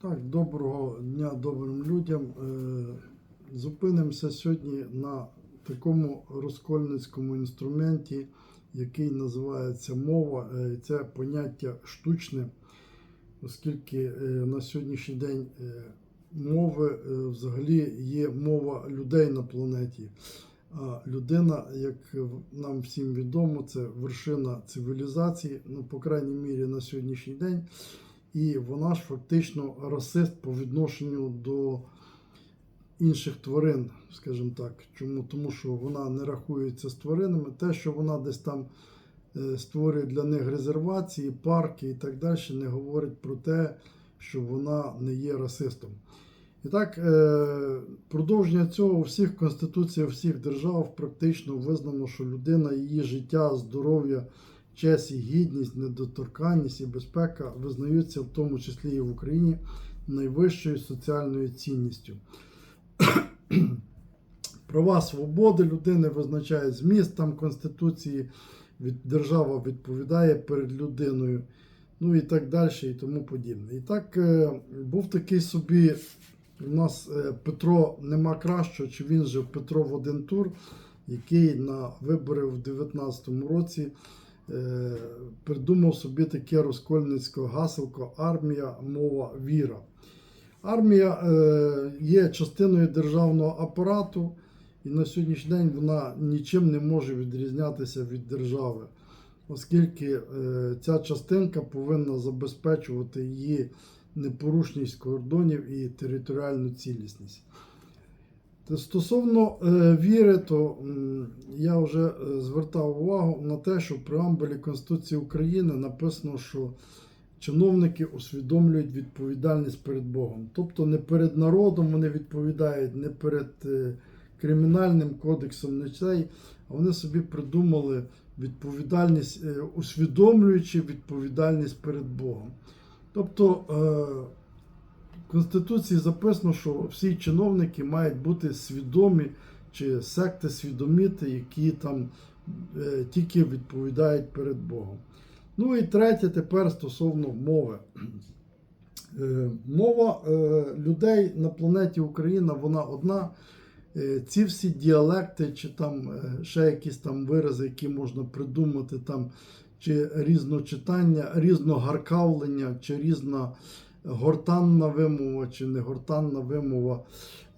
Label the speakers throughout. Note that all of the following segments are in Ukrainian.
Speaker 1: Так, доброго дня добрим людям. Е, Зупинимося сьогодні на такому розкольницькому інструменті, який називається мова. Е, Це поняття штучне, оскільки е, на сьогоднішній день мови взагалі є мова людей на планеті. А людина, як нам всім відомо, це вершина цивілізації, ну, по крайній мірі, на сьогоднішній день. І вона ж фактично расист по відношенню до інших тварин, скажімо так. Чому? Тому що вона не рахується з тваринами. Те, що вона десь там е, створює для них резервації, парки і так далі, не говорить про те, що вона не є расистом. І так, е, продовження цього у всіх конституціях всіх держав практично визнано, що людина, її життя, здоров'я, честь і гідність, недоторканність і безпека визнаються в тому числі і в Україні найвищою соціальною цінністю. Права свободи людини визначає зміст там Конституції, держава відповідає перед людиною, ну і так далі, і тому подібне. І так е, був такий собі у нас е, Петро нема кращого, чи він же Петро в один тур, який на вибори в 19-му році придумав собі таке розкольницьке гаселко Армія, мова, віра. Армія е, є частиною державного апарату, і на сьогоднішній день вона нічим не може відрізнятися від держави, оскільки е, ця частинка повинна забезпечувати її непорушність кордонів і територіальну цілісність. Стосовно е, віри, то я вже е, звертав увагу на те, що в преамбулі Конституції України написано, що чиновники усвідомлюють відповідальність перед Богом. Тобто не перед народом вони відповідають, не перед е, кримінальним кодексом, не а вони собі придумали відповідальність, усвідомлюючи відповідальність перед Богом. Тобто в Конституції записано, що всі чиновники мають бути свідомі чи секти свідоміти, які там е, тільки відповідають перед Богом. Ну і третє, тепер стосовно мови. Е, Мова е, людей на планеті Україна, вона одна. Е, Ці всі діалекти, чи там ще якісь там вирази, які можна придумати, там, чи різночитання, різногаркавлення, чи різна гортанна вимова, чи не гортанна вимова,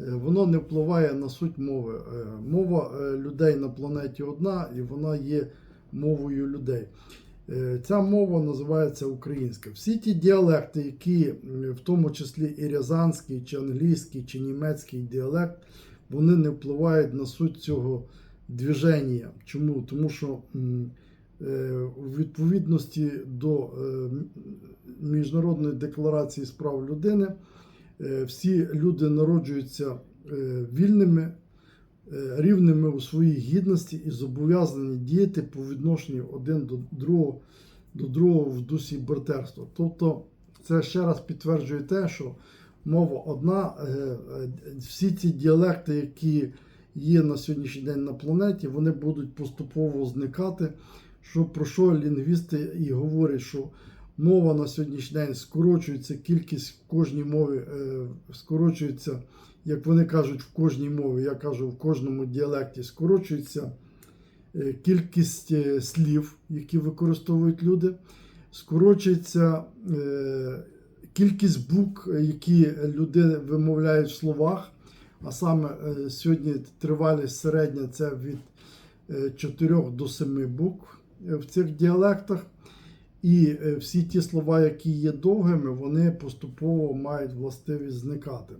Speaker 1: е, воно не впливає на суть мови. Е, Мова е, людей на планеті одна, і вона є мовою людей. Ця мова називається українська. Всі ті діалекти, які в тому числі і рязанський, чи англійський, чи німецький діалект, вони не впливають на суть цього движення. Чому? Тому що у відповідності до е, Міжнародної декларації з прав людини е, всі люди народжуються е, вільними, е, рівними у своїй гідності і зобов'язані діяти по відношенню один до другого, до другого в дусі братерства. Тобто, це ще раз підтверджує те, що мова одна, е, е, всі ці діалекти, які є на сьогоднішній день на планеті, вони будуть поступово зникати. Що про що лінгвісти і говорять, що мова на сьогоднішній день скорочується, кількість в кожній мові е, скорочується, як вони кажуть, в кожній мові, я кажу, в кожному діалекті скорочується е, кількість е, слів, які використовують люди, скорочується кількість букв, які люди вимовляють в словах. А саме сьогодні тривалість середня це від 4 до 7 букв в цих діалектах. І е, всі ті слова, які є довгими, вони поступово мають властивість зникати.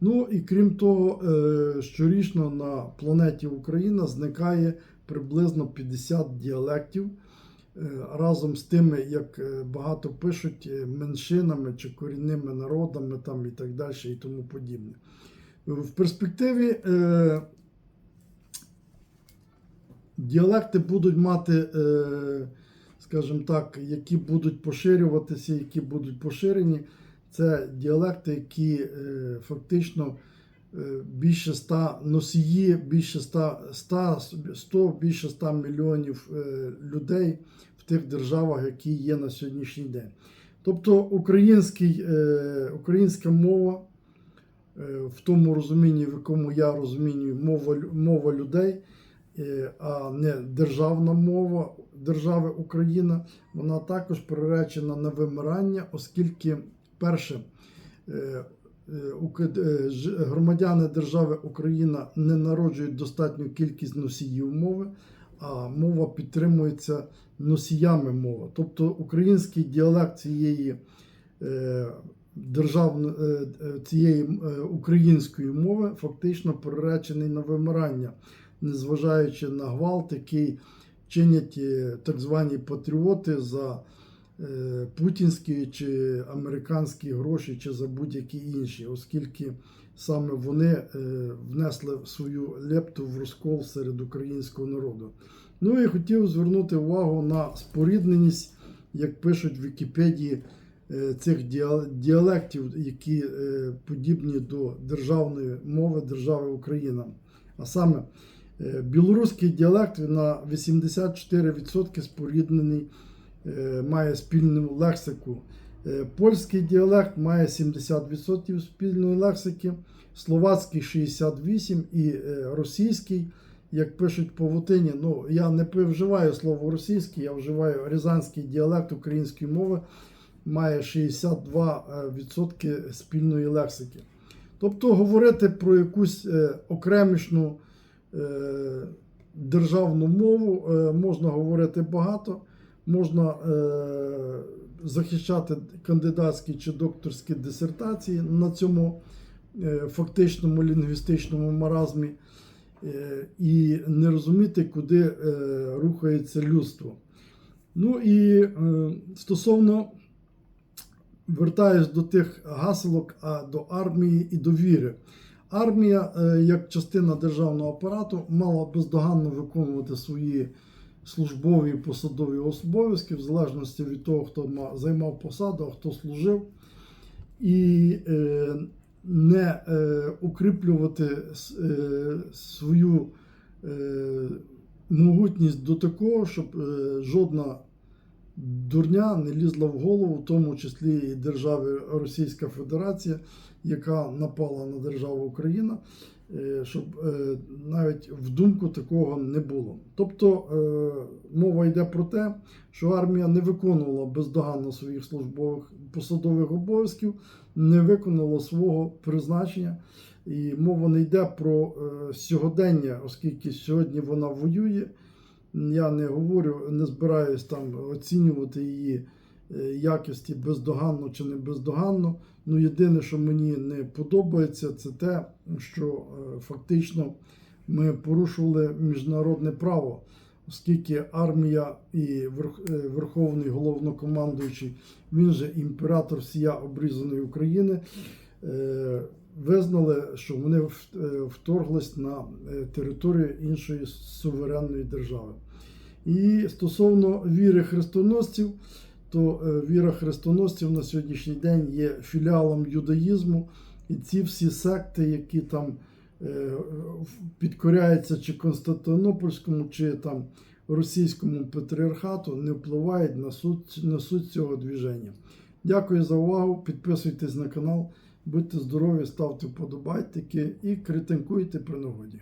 Speaker 1: Ну і крім того, е, щорічно на планеті Україна зникає приблизно 50 діалектів. Е, Разом з тими, як е, багато пишуть, е, меншинами чи корінними народами там і так далі, і тому подібне. В перспективі е, діалекти будуть мати, е, скажімо так, які будуть поширюватися, які будуть поширені. Це діалекти, які е, фактично е, більше 100 носії, більше 100, 100, 100 більше 100 мільйонів людей в тих державах, які є на сьогоднішній день. Тобто український, українська мова, в тому розумінні, в якому я розумію, мова, мова людей, а не державна мова держави Україна, вона також приречена на вимирання, оскільки перше. е, е, е, Громадяни держави Україна не народжують достатню кількість носіїв мови, а мова підтримується носіями мови. Тобто український діалект цієї е, державно, е, е, цієї е, української мови фактично приречений на вимирання, незважаючи на гвалт, який чинять е, так звані патріоти за е, путінські чи американські гроші, чи за будь-які інші, оскільки саме вони е, внесли свою лепту в розкол серед українського народу. Ну і хотів звернути увагу на спорідненість, як пишуть в Вікіпедії, цих діалектів, які подібні до державної мови держави Україна. А саме білоруський діалект на 84% споріднений, е, має спільну лексику. Е, Польський діалект має 70% спільної лексики, словацький 68% і е, російський, як пишуть по вутині, ну я не вживаю слово російський, я вживаю рязанський діалект української мови, має 62% спільної лексики. Тобто говорити про якусь е, окремішну е, державну мову е, можна говорити багато, можна е, захищати кандидатські чи докторські дисертації на цьому е, фактичному лінгвістичному маразмі е, і не розуміти, куди е, рухається людство. Ну і е, стосовно вертаюсь до тих гаселок, а до армії і до віри. Армія, е, як частина державного апарату, мала бездоганно виконувати свої службові посадові обов'язки, в залежності від того, хто займав посаду, а хто служив, і е, не е, укріплювати свою могутність до такого, щоб жодна дурня не лізла в голову, в тому числі і держави Російська Федерація, яка напала на державу Україна, е, щоб е, навіть в думку такого не було. Тобто е, мова йде про те, що армія не виконувала бездоганно своїх службових посадових обов'язків, не виконала свого призначення. І мова не йде про сьогодення, оскільки сьогодні вона воює. Я не говорю, не збираюсь там оцінювати її е, якості бездоганно чи не бездоганно. Ну, єдине, що мені не подобається, це те, що е, фактично ми порушували міжнародне право, оскільки армія і е, Верховний головнокомандуючий, він же імператор всія обрізаної України. Визнали, що вони е, вторглись на е, територію іншої суверенної держави. І стосовно віри хрестоносців, то е, віра хрестоносців на сьогоднішній день є філіалом юдаїзму, і ці всі секти, які там підкоряються чи Константинопольському, чи там російському патріархату, не впливають на суть, на суть цього движення. Дякую за увагу. Підписуйтесь на канал, будьте здорові, ставте вподобайки і критикуйте при нагоді.